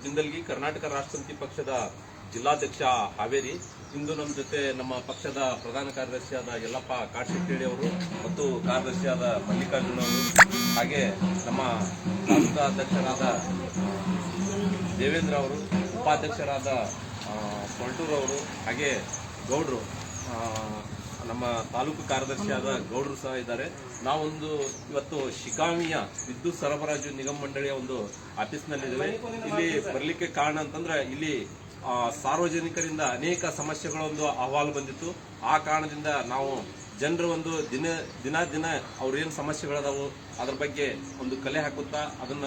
ಜಿಂದಲ್ಗಿ ಕರ್ನಾಟಕ ರಾಷ್ಟ್ರ ಪಕ್ಷದ ಜಿಲ್ಲಾಧ್ಯಕ್ಷ ಹಾವೇರಿ. ಇಂದು ನಮ್ಮ ಜೊತೆ ನಮ್ಮ ಪಕ್ಷದ ಪ್ರಧಾನ ಕಾರ್ಯದರ್ಶಿಯಾದ ಯಲ್ಲಪ್ಪ ಕಾಡ್ಶೆಟ್ಟಿ ಅವರು ಮತ್ತು ಕಾರ್ಯದರ್ಶಿಯಾದ ಮಲ್ಲಿಕಾರ್ಜುನ ಅವರು ಹಾಗೆ ನಮ್ಮ ಅಧ್ಯಕ್ಷರಾದ ದೇವೇಂದ್ರ ಅವರು ಉಪಾಧ್ಯಕ್ಷರಾದ ಆ, ಅವರು ಹಾಗೆ ಗೌಡ್ರು ನಮ್ಮ ತಾಲೂಕು ಕಾರ್ಯದರ್ಶಿಯಾದ ಗೌಡರು ಸಹ ಇದ್ದಾರೆ. ನಾವೊಂದು ಇವತ್ತು ಶಿಕಾಮಿಯ ವಿದ್ಯುತ್ ಸರಬರಾಜು ನಿಗಮ ಮಂಡಳಿಯ ಒಂದು ಆಫೀಸ್ನಲ್ಲಿದ್ದೇವೆ. ಇಲ್ಲಿ ಬರಲಿಕ್ಕೆ ಕಾರಣ ಅಂತಂದ್ರೆ ಇಲ್ಲಿ ಸಾರ್ವಜನಿಕರಿಂದ ಅನೇಕ ಸಮಸ್ಯೆಗಳೊಂದು ಅಹವಾಲು ಬಂದಿತ್ತು. ಆ ಕಾರಣದಿಂದ ನಾವು ಜನರ ಒಂದು ದಿನ ದಿನ ದಿನ ಅವ್ರೇನು ಸಮಸ್ಯೆಗಳದಾವು ಅದ್ರ ಬಗ್ಗೆ ಒಂದು ಕಲೆ ಹಾಕುತ್ತಾ ಅದನ್ನ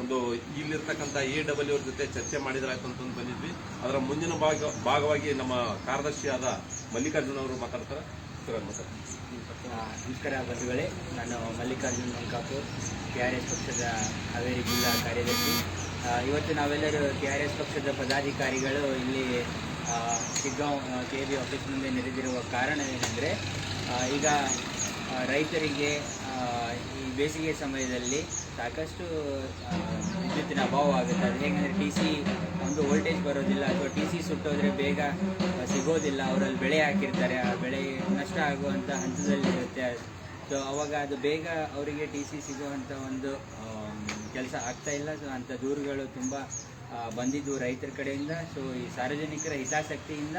ಒಂದು ಇಲ್ಲಿರ್ತಕ್ಕಂಥ ಎ ಡಬ್ಲ್ಯೂ ಅವ್ರ ಜೊತೆ ಚರ್ಚೆ ಮಾಡಿದ್ರಾಯ್ತು ಅಂತಂದು ಬಂದಿದ್ವಿ. ಅದರ ಮುಂದಿನ ಭಾಗ, ಭಾಗವಾಗಿ ನಮ್ಮ ಕಾರ್ಯದರ್ಶಿಯಾದ ಮಲ್ಲಿಕಾರ್ಜುನ ಅವರು ಮಾತಾಡ್ತಾರೆ. ಸರ್ ನಮಸ್ಕಾರ ಬಂಧುಗಳೇ. ನಾನು Mallikarjun Mankapur K R S ಪಕ್ಷದ ಹಾವೇರಿ ಜಿಲ್ಲಾ ಕಾರ್ಯದರ್ಶಿ. ಇವತ್ತು ನಾವೆಲ್ಲರೂ ಕೆ ಆರ್ ಎಸ್ ಪಕ್ಷದ ಪದಾಧಿಕಾರಿಗಳು ಇಲ್ಲಿ ಸಿಗ್ಗಾಂವ್ ಕೆ ಬಿ ಆಫೀಸ್ ಮುಂದೆ ನೆರೆದಿರುವ ಕಾರಣ ಏನೆಂದರೆ ಈಗ ರೈತರಿಗೆ ಬೇಸಿಗೆ ಸಮಯದಲ್ಲಿ ಸಾಕಷ್ಟು ವಿದ್ಯುತ್ತಿನ ಅಭಾವ ಆಗುತ್ತೆ. ಅದು ಹೇಗೆಂದರೆ ಟಿ ಸಿ ಒಂದು ವೋಲ್ಟೇಜ್ ಬರೋದಿಲ್ಲ ಅಥವಾ ಟಿ ಸಿ ಸುಟ್ಟೋದ್ರೆ ಬೇಗ ಸಿಗೋದಿಲ್ಲ. ಅವರಲ್ಲಿ ಬೆಳೆ ಹಾಕಿರ್ತಾರೆ. ಆ ಬೆಳೆ ನಷ್ಟ ಆಗುವಂಥ ಹಂತದಲ್ಲಿರುತ್ತೆ ಸೊ ಅವಾಗ ಅದು ಬೇಗ ಅವರಿಗೆ ಟಿ ಸಿ ಸಿಗುವಂಥ ಒಂದು ಕೆಲಸ ಆಗ್ತಾ ಇಲ್ಲ. ಸೊ ಅಂಥ ದೂರುಗಳು ತುಂಬ ಬಂದಿದ್ದು ರೈತರ ಕಡೆಯಿಂದ. ಸೊ ಈ ಸಾರ್ವಜನಿಕರ ಹಿತಾಸಕ್ತಿಯಿಂದ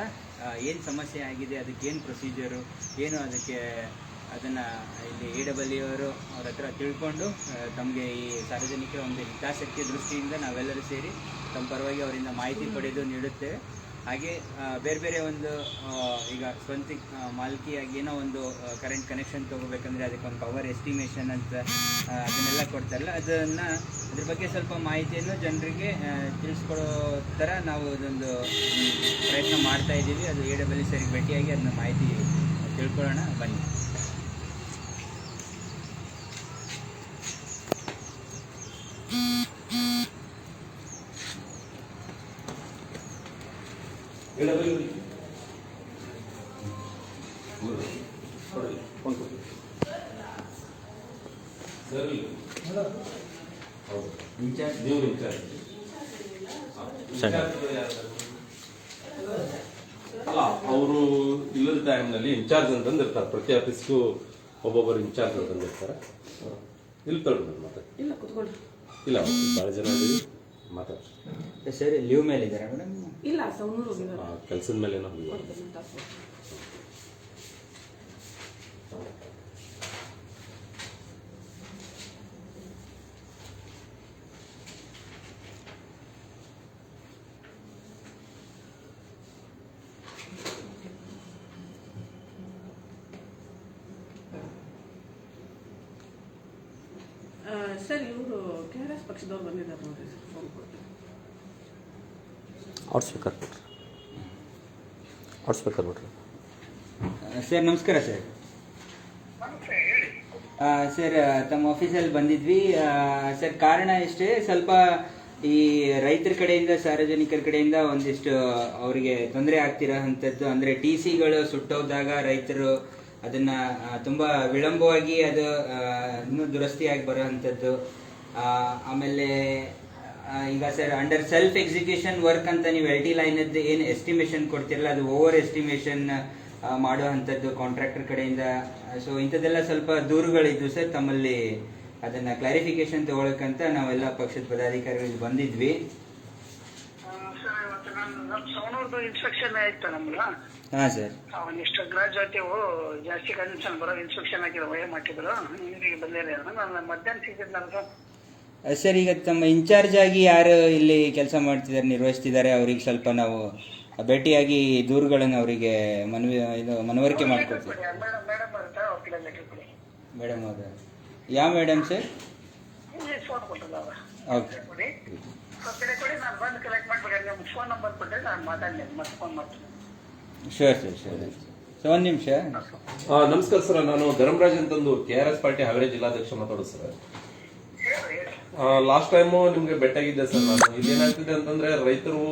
ಏನು ಸಮಸ್ಯೆ ಆಗಿದೆ, ಅದಕ್ಕೇನು ಪ್ರೊಸೀಜರು ಏನು ಅದಕ್ಕೆ ಅದನ್ನು ಇಲ್ಲಿ ಎ ಡಬ್ಲ್ಯೂ ಅವರು ಅವ್ರ ಹತ್ರ ತಿಳ್ಕೊಂಡು ತಮಗೆ ಈ ಸಾರ್ವಜನಿಕರ ಒಂದು ಹಿತಾಸಕ್ತಿ ದೃಷ್ಟಿಯಿಂದ ನಾವೆಲ್ಲರೂ ಸೇರಿ ತಮ್ಮ ಪರವಾಗಿ ಅವರಿಂದ ಮಾಹಿತಿ ಪಡೆದು ನೀಡುತ್ತೇವೆ. ಹಾಗೆ ಬೇರೆ ಬೇರೆ ಒಂದು ಈಗ ಸ್ವಂತ ಮಾಲ್ಕಿಯಾಗಿ ಏನೋ ಒಂದು ಕರೆಂಟ್ ಕನೆಕ್ಷನ್ ತೊಗೋಬೇಕಂದ್ರೆ ಅದಕ್ಕೆ ಒಂದು ಪವರ್ ಎಸ್ಟಿಮೇಷನ್ ಅಂತ ಅದನ್ನೆಲ್ಲ ಕೊಡ್ತಾರಲ್ಲ ಅದನ್ನು ಅದ್ರ ಬಗ್ಗೆ ಸ್ವಲ್ಪ ಮಾಹಿತಿಯನ್ನು ಜನರಿಗೆ ತಿಳಿಸ್ಕೊಡೋ ಥರ ನಾವು ಅದೊಂದು ಪ್ರಯತ್ನ ಮಾಡ್ತಾ ಇದ್ದೀವಿ. ಅದು ಎ ಡಬ್ಲ್ಯೂ ಸರಿಗೆ ಭೇಟಿಯಾಗಿ ಅದನ್ನ ಮಾಹಿತಿ ತಿಳ್ಕೊಳ್ಳೋಣ ಬನ್ನಿ ಸರಿ ಹೌದು ಇನ್ಚಾರ್ಜ್ ನೀವು ಇನ್ಚಾರ್ಜ್ ಅಲ್ಲ ಅವರು ಇಲ್ಲದ ಟೈಮ್ನಲ್ಲಿ ಇನ್ಚಾರ್ಜ್ ಅಂತಂದು ಇರ್ತಾರೆ ಆಫೀಸ್ಗೂ ಒಬ್ಬೊಬ್ಬರು ಇನ್ಚಾರ್ಜ್ ಅಂತಂದು ಇರ್ತಾರೆ. ಇಲ್ಲಿ ತಗೊಳ್ಬೋದು ಮತ್ತೆ. ಇಲ್ಲ ಕುತ್ಕೊಳ್ಳಿ. ಇಲ್ಲ ಭಾಳ ಜನ ಇದೀವಿ ಮಾತಾಡ್ರಿ ಸರಿ ಲೀವ್ ಮೇಲೆ ಇದ್ದಾರೆ ಮೇಡಮ್? ಇಲ್ಲ ಸೌನೂರು ಹೋಗಿದ್ದಾರೆ. ಕೆಲಸದ ಮೇಲೆ ಏನೋ ಹೋಗಿ ಕೊಡ್ತೇನೆ ತಾಸು. ಆ, ಸರ್ ಇವರು ಕೆ ಆರ್ ಎಸ್ ಪಕ್ಷದವ್ರು ಬಂದಿದ್ದಾರೆ ಫೋನ್ ಕೊಡ್ತೀನಿ ಔಟ್ ಸ್ಪೀಕರ್ ಔಟ್ ಸ್ಪೀಕರ್ ಬಿಡ್ರಿ ಸರ್ ನಮಸ್ಕಾರ ಸರ್. ಆ, ಸರ್ ತಮ್ಮ ಆಫೀಸಲ್ಲಿ ಬಂದಿದ್ವಿ. ಆ, ಸರ್ ಕಾರಣ ಇಷ್ಟೇ ಸ್ವಲ್ಪ ಈ ರೈತರ ಕಡೆಯಿಂದ ಸಾರ್ವಜನಿಕರ ಕಡೆಯಿಂದ ಒಂದಿಷ್ಟು ಅವರಿಗೆ ತೊಂದರೆ ಆಗ್ತಿರೋ ಅಂಥದ್ದು. ಅಂದರೆ ಟಿ ಸಿಗಳು ಸುಟ್ಟೋದಾಗ ರೈತರು ಅದನ್ನ ತುಂಬ ವಿಳಂಬವಾಗಿ ಅದು ಇನ್ನೂ ದುರಸ್ತಿಯಾಗಿ ಬರೋ ಅಂಥದ್ದು. ಆಮೇಲೆ ಈಗ sir under self execution work ಅಂತ ನೀವು ಎಲ್ ಟಿ ಲೈನದ್ದು ಏನು ಎಸ್ಟಿಮೇಷನ್ ಕೊಡ್ತಿರಲ್ಲ ಅದು ಓವರ್ ಎಸ್ಟಿಮೇಷನ್ ಮಾಡೋ ಅಂಥದ್ದು ಕಾಂಟ್ರಾಕ್ಟರ್ ಕಡೆಯಿಂದ. ಸೊ ಇಂಥದ್ದೆಲ್ಲ ಸ್ವಲ್ಪ ದೂರುಗಳಿದ್ವು ಸರ್ ತಮ್ಮಲ್ಲಿ ಅದನ್ನ ಕ್ಲಾರಿಫಿಕೇಶನ್ ತಗೊಳಕಂತ ನಾವೆಲ್ಲ ಪಕ್ಷದ ಪದಾಧಿಕಾರಿಗಳು ಬಂದಿದ್ವಿ. ಸವಣೂರ್ದು ಇನ್ಸ್ಪೆಕ್ಷನ್ ಆಯ್ತು ನಮ್ಗೆ ಹಾಂ ಸರ್. ಅವನಿಷ್ಟು ಗ್ರಾಜುಯೇಟಿವ್ ಜಾಸ್ತಿ ಕನ್ಸನ್ ಬರೋ ಇನ್ಸ್ಪೆಕ್ಷನ್ ಹಾಕಿದ್ರು ವಯ ಮಾಡಿದ್ರು ನೀರಿಗೆ ಬಂದಿರೋ ನಾನು ಮಧ್ಯಾಹ್ನ ಸರ್ ಸರ್ ಈಗ ತಮ್ಮ ಇನ್ಚಾರ್ಜ್ ಆಗಿ ಯಾರು ಇಲ್ಲಿ ಕೆಲಸ ಮಾಡ್ತಿದ್ದಾರೆ ನಿರ್ವಹಿಸ್ತಿದ್ದಾರೆ ಅವ್ರಿಗೆ ಸ್ವಲ್ಪ ನಾವು ಭೇಟಿಯಾಗಿ ದೂರುಗಳನ್ನು ಅವರಿಗೆ ಮನವಿ ಇದು ಮನವರಿಕೆ ಮಾಡ್ಕೊಡ್ತೀವಿ. ಮೇಡಮ್ ಹೌದಾ ಯಾವ ಮೇಡಮ್ ಸರ್? ಓಕೆ ಕೊಡಿ ಕಡೆ. ಕೊಡಿ ನಾನು ಬಂದು ಕಲೆಕ್ಟ್ ಮಾಡ್ಬೇಕಾದ್ರೆ ನಿಮ್ಮ ಫೋನ್ ನಂಬರ್ ಕೊಟ್ಟರೆ ನಾನು ಮಾತಾಡ್ತೀನಿ ಮತ್ತೆ ಫೋನ್ ಮಾಡ್ತೀನಿ. ಶೋರ್ ಸರ್ ಶೋರ್ ಸೊ ಒಂದು ನಿಮಿಷ. ಆ, ನಮಸ್ಕಾರ ಸರ್ ನಾನು ಧರ್ಮರಾಜ್ ಅಂತಂದು K R S party Haveri ಜಿಲ್ಲಾಧ್ಯಕ್ಷ ಮಾತಾಡೋದು ಸರ್ ಲಾಸ್ಟ್ ಟೈಮು ನಿಮ್ಗೆ ಬೆಟ್ಟಾಗಿದ್ದೆ ಸರ್ ನಾನು. ಇಲ್ಲಿ ಏನಾಗ್ತಿದೆ ಅಂತಂದ್ರೆ ರೈತರು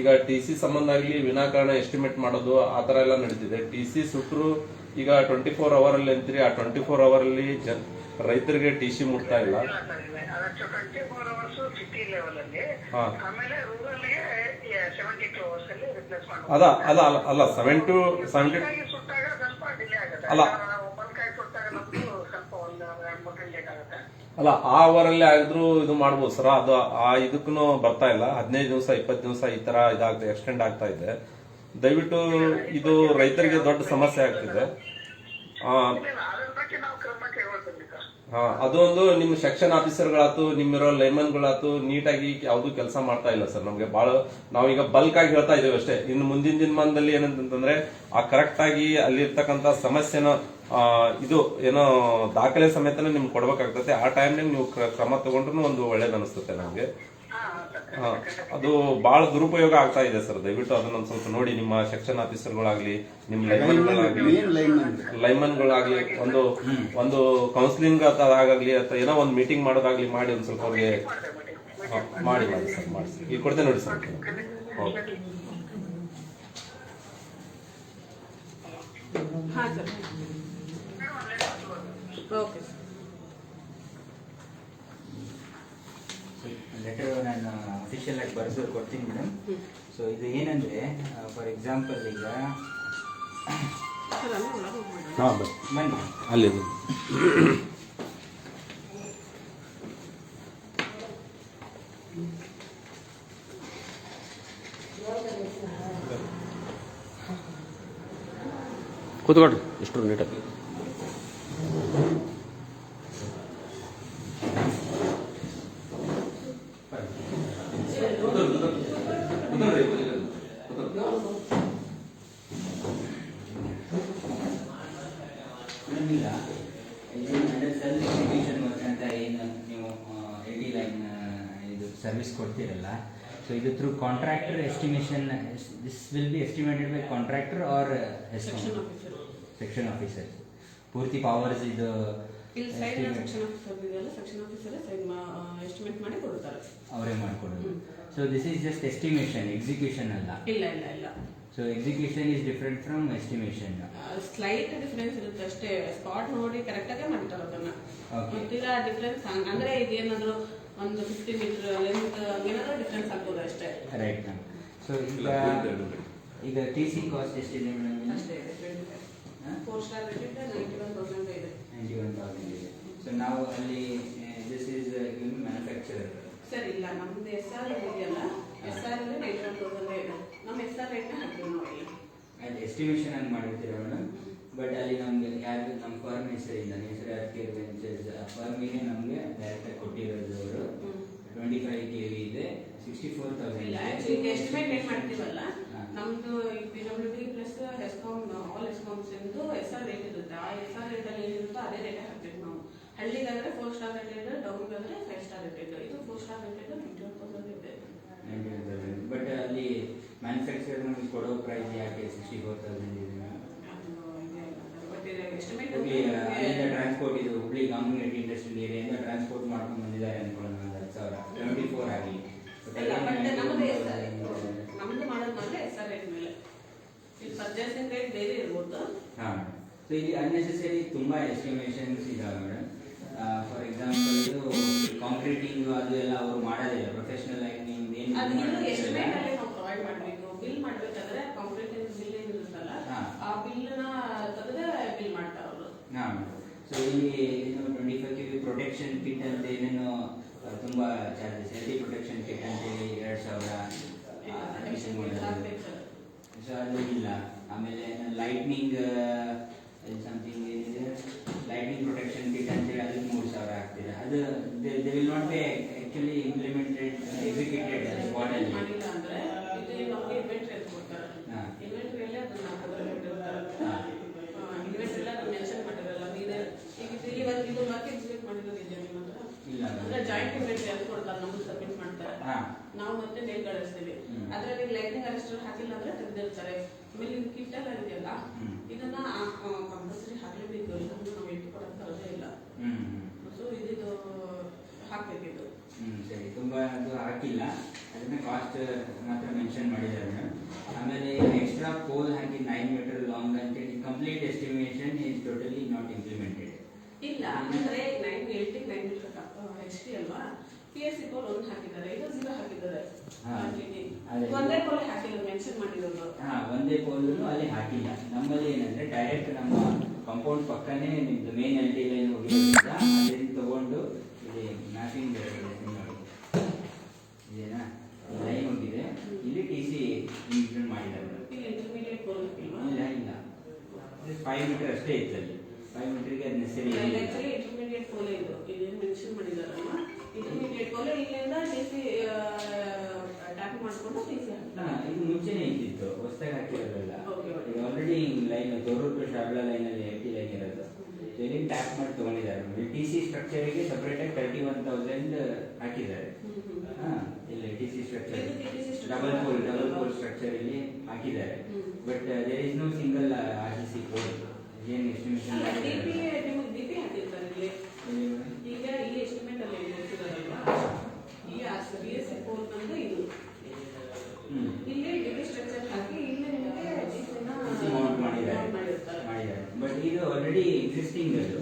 ಈಗ ಟಿ ಸಿ ಸಂಬಂಧ ಆಗಲಿ ವಿನಾಕಾರಣ ಎಸ್ಟಿಮೇಟ್ ಮಾಡೋದು ಆ ತರ ಎಲ್ಲ ನಡೀತಿದೆ. ಟಿ ಸಿ ಸುಟ್ಟರು ಈಗ ಟ್ವೆಂಟಿ ಫೋರ್ ಅವರ್ ಅಲ್ಲಿ ಅಂತೀರಿ ಆ ಟ್ವೆಂಟಿ ಫೋರ್ ಅವರ್ ಅಲ್ಲಿ ಜನ್ ರೈತರಿಗೆ ಟಿ ಸಿ ಮುಟ್ತಾ ಇಲ್ಲ. ಅದ ಅಲ್ಲ ಅಲ್ಲ ಸೆವೆಂಟಿ ಸೆವೆಂಟಿ ಫೋರ್ ಅಲ್ಲ, ಆ ಅವರಲ್ಲಿ ಆಗಿದ್ರು ಇದು ಮಾಡ್ಬೋದು ಸರ್. ಅದು ಆ ಇದಕ್ಕೂ ಬರ್ತಾ ಇಲ್ಲ. ಹದಿನೈದು ದಿವಸ, ಇಪ್ಪತ್ತು ದಿವಸ ಈ ತರ ಇದಾಗ್ತದೆ ಎಕ್ಸ್ಟೆಂಡ್ ಆಗ್ತಾ ಇದೆ. ದಯವಿಟ್ಟು ಇದು ರೈತರಿಗೆ ದೊಡ್ಡ ಸಮಸ್ಯೆ ಆಗ್ತಿದೆ. ಅದೊಂದು ನಿಮ್ಮ ಸೆಕ್ಷನ್ ಆಫೀಸರ್ಗಳಾತು ನಿಮ್ಮಿರೋ ಲೈಮನ್ಗಳಾತು ನೀಟಾಗಿ ಯಾವ್ದು ಕೆಲಸ ಮಾಡ್ತಾ ಇಲ್ಲ ಸರ್. ನಮ್ಗೆ ಬಹಳ ನಾವೀಗ ಬಲ್ಕ್ ಆಗಿ ಹೇಳ್ತಾ ಇದೇವೆ ಅಷ್ಟೇ. ಇನ್ನು ಮುಂದಿನ ದಿನಮಾನದಲ್ಲಿ ಏನಂತಂದ್ರೆ, ಆ ಕರೆಕ್ಟ್ ಆಗಿ ಅಲ್ಲಿರ್ತಕ್ಕಂಥ ಸಮಸ್ಯೆನ ಇದು ಏನೋ ದಾಖಲೆ ಸಮೇತನೇ ನಿಮ್ಗೆ ಕೊಡ್ಬೇಕಾಗ್ತದೆ. ಆ ಟೈಮ್ನಾಗ ನೀವು ಕ್ರಮ ತಗೊಂಡ್ರು ಒಂದು ಒಳ್ಳೇದು ಅನಿಸ್ತದೆ ನಮ್ಗೆ. ಹಾ ಅದು ಬಹಳ ದುರುಪಯೋಗ ಆಗ್ತಾ ಇದೆ ಸರ್. ದಯವಿಟ್ಟು ಅದನ್ನೊಂದು ಸ್ವಲ್ಪ ನೋಡಿ. ನಿಮ್ಮ ಸೆಕ್ಷನ್ ಆಫೀಸರ್ಗಳಾಗ್ಲಿ ನಿಮ್ಮ ಲೈಮನ್ಗಳಾಗ್ಲಿ ಲೈಮನ್ಗಳಾಗ್ಲಿ ಒಂದು ಒಂದು ಕೌನ್ಸಿಲಿಂಗ್ ಆಗಲಿ ಅಥವಾ ಏನೋ ಒಂದು ಮೀಟಿಂಗ್ ಮಾಡೋದಾಗ್ಲಿ ಮಾಡಿ ಒಂದು ಸ್ವಲ್ಪ ಅವ್ರಿಗೆ ಹಾ, ಮಾಡಿ ಮಾಡಿ ಸರ್ ಮಾಡಿ ಸರ್. ಈಗ ಕೊಡ್ತೇನೆ ನೋಡಿ ಸರ್. ಓಕೆ. ಹಾಂ ಸರ್. ಓಕೆ ಲೆಟರ್ ನಾನು ಅಫಿಷಿಯಲ್ ಆಗಿ ಬರೆದು ಕೊಡ್ತೀನಿ ಮೇಡಮ್ ಸೊ ಇದು ಏನಂದ್ರೆ ಫಾರ್ ಎಕ್ಸಾಂಪಲ್ ಈಗ ಅಲ್ಲೇ ಬನ್ನಿ. ಅಲ್ಲಿದು ಕೂತ್ಕೊಳ್ರಿ ಎಷ್ಟು ನೀಟಾಗಿ ಮೇಡಮ್ ಈಗ ಇದು ಅಂಡರ್ ಸೆಲ್ಫ್ ಎಕ್ಸಿಕ್ಯೂಷನ್ ಅಂತ ಏನು ನೀವು ಎಡಿ ಲೈನ್ ಇದು ಸರ್ವಿಸ್ ಕೊಡ್ತೀರಲ್ಲ. ಸೊ ಇದು through contractor estimation this will be estimated by contractor or section officer section officer ಪೂರ್ತಿ ಪವರ್ಸ್ ಇದು ಇಲ್ಲಿ ಸೈಡ್ ಸೆಕ್ಷನ್ ಆಫೀಸರ್ ಇದೆಯಲ್ಲ ಸೆಕ್ಷನ್ ಆಫೀಸರ್ ಸೈಡ್ ಎಸ್ಟಿಮೇಟ್ ಮಾಡಿ ಕೊಡ್ತಾರೆ ಅವರೇ ಮಾಡಿಕೊಡೋದು. So this is just estimation execution ಅಲ್ಲ. ಇಲ್ಲ ಇಲ್ಲ ಇಲ್ಲ. So execution is different from estimation slight difference ಇರುತ್ತೆ ಅಷ್ಟೇ. ಸ್ಪಾಟ್ ನೋಡಿ ಕರೆಕ್ಟಾಗೆ ಮಾಡ್ತಾರೆ ಅದನ್ನ. ಗೊತ್ತಿಲ್ಲ ಡಿಫ್ರೆನ್ಸ್ ಅಂದ್ರೆ ಇದೇನಾದ್ರು ಒಂದು ಫಿಫ್ಟಿ ಮೀಟರ್ ಲೆಂತ್ ಏನಾದ್ರು ಡಿಫ್ರೆನ್ಸ್ ಆಗ್ಬೋದು ಅಷ್ಟೇ. ರೈಟ್ ಮ್ಯಾಮ್ ಸೊ ಈಗ ಈಗ ಟಿ ಸಿ ಕಾಸ್ಟ್ ಎಷ್ಟಿದೆ ಮೇಡಮ್ ಅಷ್ಟೇ four star rated ninety one thousand ಇದೆ ನೈಂಟಿ ಒನ್ ತೌಸಂಡ್ ಇದೆ. ಸೊ ನಾವು ಅಲ್ಲಿ ದಿಸ್ ಈಸ್ ಮ್ಯಾನುಫ್ಯಾಕ್ಚರರ್ ಸರ್ ಇಲ್ಲ ನಮ್ದು ಎಸ್ ಆರ್ ಇದೆಯಲ್ಲ ಎಸ್ ಆರ್ ಅಲ್ಲಿ ರೇಷನ್ ತೌಸಂಡ್ ಇದೆ ನಮ್ಮ ಎಸ್ ಆರ್ ರೇಟ್ನ ಹಾಕ್ತೀವಿ ನಾವು ಇಲ್ಲಿ ಅಲ್ಲಿ ಎಸ್ಟಿಮೇಷನ್ ಅನ್ನು ಮಾಡಿರ್ತೀರ ಮೇಡಮ್ ಬಟ್ ಅಲ್ಲಿ ನಮ್ಗೆ ಯಾರು ನಮ್ಮ ಫರ್ಮ್ ಹೆಸರಿಂದ ಹೆಸರು ಕೇರ್ ವೆಂಚರ್ಸ್ ಫರ್ಮಿಗೆ ನಮಗೆ ಡೈರೆಕ್ಟಾಗಿ ಕೊಟ್ಟಿರೋದು ಅವರು. ಟ್ವೆಂಟಿ ಫೈವ್ ಕೆ ವಿ ಇದೆ ಸಿಕ್ಸ್ಟಿ ಫೋರ್ ಇಲ್ಲ ತೌಸಂಡ್ ಆಕ್ಚುಲಿ ಎಸ್ಟಿಮೇಟ್ ಏನ್ ಮಾಡ್ತೀವಲ್ಲ. ನಮ್ದು P W D plus ESCOM all ESCOMs ಎಂದು ಎಸ್ ಆರ್ ರೇಟ್ ಇರುತ್ತೆ. ಆ ಎಸ್ ಆರ್ ರೇಟಲ್ಲಿ ಏನಿರುತ್ತೋ ಅದೇ ರೇಟ್ ಹಾಕ್ತೀವಿ ಹಳ್ಳಿಗಾದ್ರೆ ಫೋರ್ ಸ್ಟಾರ್ ರೇಟೆಡ್ ಡೌನ್ಗಾದ್ರೆ ಫೈವ್ ಸ್ಟಾರ್ ರೇಟೆಡ್ ಇದು four star rated ninety one thousand ಇದೆ ಬಟ್ ಅಲ್ಲಿ ಮ್ಯಾನುಫ್ಯಾಕ್ಚರ್ ನಮಗೆ ಕೊಡೋ ಪ್ರೈಸ್ ಯಾಕೆ ಸಿಕ್ಸ್ಟಿ ಫೋರ್ ತೌಸಂಡ್ ಇದೆ ಬಟ್ ಎಸ್ಟಿಮೇಟ್ ಹುಬ್ಳಿ ಅಲ್ಲಿಂದ ಟ್ರಾನ್ಸ್ಪೋರ್ಟ್ ಇದು ಹುಬ್ಳಿ ಗಂಗನಹಳ್ಳಿ ಇಂಡಸ್ಟ್ರಿಯಲ್ ಏರಿಯಿಂದ ಟ್ರಾನ್ಸ್ಪೋರ್ಟ್ ಮಾಡ್ಕೊಂಡು ಬಂದಿದ್ದಾರೆ ಅನ್ಕೊಳ್ಳೋಣ ಹತ್ತು ಸಾವಿರ. ಟ್ವೆಂಟಿ ಫೋರ್ ಬಟ್ ನಮ್ದು ಮಾಡೋದು ಮಾತ್ರ ಎಸ್ ಆರ್ ರೇಟ್ ಮೇಲೆ. ಇಲ್ಲಿ ಪರ್ಚೇಸಿಂಗ್ ರೇಟ್ ಬೇರೆ ಇರ್ಬೋದು. ಹಾಂ. ಸೊ ಇಲ್ಲಿ ಅನ್ನೆಸೆಸರಿ ತುಂಬ ಎಸ್ಟಿಮೇಷನ್ಸ್ ಇದಾವೆ ಮೇಡಮ್ ಫಾರ್ ಎಕ್ಸಾಂಪಲ್ ಇದು ಕಾಂಕ್ರೀಟಿಂಗ್ ಅದು ಎಲ್ಲ ಅವರು ಮಾಡೋದಿಲ್ಲ ಪ್ರೊಫೆಷನಲ್ ಆಗಿ ಎಸ್ಟಿಮೇಟ್ ಅಲ್ಲಿ ನಾವು ಪ್ರೊವೈಡ್ ಮಾಡಬೇಕು. ಬಿಲ್ ಮಾಡ್ಬೇಕಾದ್ರೆ ಬಿಲ್ ಏನಿರುತ್ತಲ್ಲ. ಆ ಬಿಲ್ ಮಾಡ್ತಾರೆ ಅವರು ಹಾಂ ಸೊ ಇಲ್ಲಿ ಏನು twenty five K protection kit ಅಂತ ಏನೇನು ತುಂಬಾ ಚಾರ್ಜಸ್ ಎಲ್ ಪ್ರೊಟೆಕ್ಷನ್ ಕಿಟ್ ಅಂತೇಳಿ ಎರಡು ಸಾವಿರ ಸೊ ಅದು ಇಲ್ಲ. ಆಮೇಲೆ ಲೈಟ್ನಿಂಗ್ ಸಮಥಿಂಗ್ ಏನಿದೆ? ಲೈಟ್ನಿಂಗ್ ಪ್ರೊಟೆಕ್ಷನ್ ಕಿಟ್ ಅಂತೇಳಿ ಅದಕ್ಕೆ ಮೂರು ಸಾವಿರ ಆಗ್ತಿದೆ ಅದು they will not be actually implemented executed ಸ್ಪಾಟಲ್ಲಿ ಮಾಡಿಲ್ಲ ಅಂದ್ರೆ ಇದು ನಮಗೆ ಇನ್ವೆಂಟ್ರಿ ಅಂತ ಕೊಡ್ತಾರೆ ಹಾ. ಇನ್ವೆಂಟ್ರಿಯಲ್ಲಿ ಅದನ್ನ ಅದರಲ್ಲಿ ಇಟ್ಟಿರ್ತಾರೆ ಹಾ. ಇನ್ವೆಂಟ್ರಿ ಎಲ್ಲ ಮೆನ್ಷನ್ ಮಾಡಿರಲ್ಲ ನೀನೇ ಈಗ ಇದು ಇವಾಗ ಇದು ವರ್ಕ್ ಎಕ್ಸಿಕ್ಯೂಟ್ ಮಾಡಿರೋದು ಇದೆಯಾ ನಿಮ್ಮ ಹತ್ರ ಇಲ್ಲ ಅಂದ್ರೆ ಜಾಯಿಂಟ್ ಇನ್ವೆಂಟ್ರಿ ಅಂತ ಕೊಡ್ತಾರೆ ನಮ್ಗೆ ಸಬ್ಮಿಟ್ ಮಾಡ್ತಾರೆ. ನಾವು ಮತ್ತೆ ಮೇಲ್ ಕಳಿಸ್ತೀವಿ. ಅದ್ರಲ್ಲಿ ಲೈಟಿಂಗ್ ಅರೆಸ್ಟರ್ ಹಾಕಿಲ್ಲ ಅಂದ್ರೆ ತೆಗೆದಿರ್ತಾರೆ. ಆಮೇಲೆ ಇದು ಕಿಟ್ ಎಲ್ಲ ಇದೆಯಲ್ಲ ಇದನ್ನ ಕಂಪಲ್ಸರಿ ಹಾಕ್ಲೇಬೇಕು. ಇಲ್ಲ ಅಂದ್ರೆ ನಾವು ಇಟ್ಟು ಕೊಡಕ್ ಬರೋದೇ ಇಲ್ಲ. ಸೊ ಇದು ಹಾಕ್ಬೇಕಿದು. ಸರಿ. ತುಂಬಾ ಅದು ಹಾಕಿಲ್ಲ. ಅದನ್ನ ಕಾಸ್ಟ್ ಮಾತ್ರ ಮೆನ್ಷನ್ ಮಾಡಿದ್ದಾರೆ ಮೇಡಮ್ ಆಮೇಲೆ ಎಕ್ಸ್ಟ್ರಾ ಪೋಲ್ ಹಾಕಿ ನೈನ್ ಮೀಟರ್ ಲಾಂಗ್ ಅಂತ. Complete estimation is totally not implemented ಇಲ್ಲ. ಅಂದ್ರೆ nine eighty nine H T ಅಲ್ವಾ? ಪಿ ಎಸ್ ಸಿ ಒಂದು ಹಾಕಿದ್ದಾರೆ ಇದು ಹಾಕಿದ್ದಾರೆ. ಒಂದೇ ಕೋಲ್ ಹಾಕಿದ್ರು ಮೆನ್ಷನ್ ಮಾಡಿರೋದು. ಹಾ ಒಂದೇ ಪೋಲು ಅಲ್ಲಿ ಹಾಕಿಲ್ಲ. ನಮ್ಮಲ್ಲಿ ಏನಂದ್ರೆ ಡೈರೆಕ್ಟ್ ನಮ್ಮ ಕಾಂಪೌಂಡ್ ಪಕ್ಕನೇ ನಿಮ್ದು ಮೇನ್ ಎಲ್ ಟಿ ಲೈನ್ ಹೋಗಿರೋದ್ರಿಂದ ಅಲ್ಲಿಂದ ತಗೊಂಡು ಇಲ್ಲಿ ಮ್ಯಾಪಿಂಗ್ ಇದೇನಾ? ಲೈನ್ ಹೋಗಿದೆ. ಇಲ್ಲಿ ಟಿ ಸಿ ಇನ್ಕ್ಲೂಡ್ ಮಾಡಿದ್ದಾರೆ. ಇಲ್ಲಿ ಇಂಟರ್ಮೀಡಿಯೇಟ್ ಕೋಲ್ ಹಾಕಿಲ್ವಾ? ಇಲ್ಲ ಇಲ್ಲ. ಫೈವ್ ಮೀಟರ್ ಅಷ್ಟೇ ಇತ್ತು ಅಲ್ಲಿ. ಫೈವ್ ಮೀಟರ್ಗೆ ಅದು ನೆಸರಿ ಆಕ್ಚುಲಿ ಇಂಟರ್ಮೀಡಿಯೇಟ್ ಕೋಲ್ ಇದು. ಇದೇನು ಮೆನ್ಷನ್ ಮಾಡಿದಾರಲ್ಲ ಇಂಟರ್ಮೀಡಿಯೇಟ್ ಕೊಲೆ ಇಲ್ಲಿಂದ ಟಿ ಸಿ ಟ್ಯಾಪ್ ಮಾಡ್ಕೊಂಡು ಟಿ ಸಿ ಇದು ಮುಂಚೆನೇ ಇದ್ದಿತ್ತು. ಹೊಸದಾಗಿ ಹಾಕಿರೋದಲ್ಲ. ಈಗ ಆಲ್ರೆಡಿ ಲೈನ್ ಟು ಶಾಬ್ಲಾ ಲೈನಲ್ಲಿ ಎಲ್ ಟಿ ಲೈನ್ ಇರೋದು. ಇಲ್ಲಿ ಟ್ಯಾಪ್ ಮಾಡಿ ತಗೊಂಡಿದ್ದಾರೆ. ಟಿ ಸಿ ಸ್ಟ್ರಕ್ಚರ್ಗೆ ಸಪ್ರೇಟಾಗಿ ತರ್ಟಿ ಒನ್ ತೌಸಂಡ್ ಹಾಕಿದ್ದಾರೆ. ಹಾ, ಇಲ್ಲಿ T C structure double pole double? Pole structure ಇಲ್ಲಿ ಹಾಕಿದ್ದಾರೆ. But there is no single R T C code ಏನು ಎಸ್ಟಿಮೇಷನ್ ಅಲ್ಲ ಡಿಪಿ ನಿಮಗೆ ಡಿಪಿ ಹಾಕಿರ್ತಾರೆ ಇಲ್ಲಿ ಈಗ ಈ ಎಸ್ಟಿಮೇಟ್ ಅಲ್ಲಿ ಕೊಡ್ತಿದಾರಲ್ವಾ ಈ ಬಿ ಎಸ್ ಸಿ ಕೋಲ್ ಬಂದು ಇದು ಹ್ಮ್ ಇಲ್ಲಿ ಡಿಪಿ ಸ್ಟ್ರಕ್ಚರ್ ಹಾಕಿ ಇಲ್ಲಿ ನಿಮಗೆ ಮೌಂಟ್ ಮಾಡಿದ್ದಾರೆ ಮಾಡಿರ್ತಾರೆ ಮಾಡಿದ್ದಾರೆ ಬಟ್ ಇದು ಆಲ್ರೆಡಿ ಎಕ್ಸಿಸ್ಟಿಂಗ್ ಅದು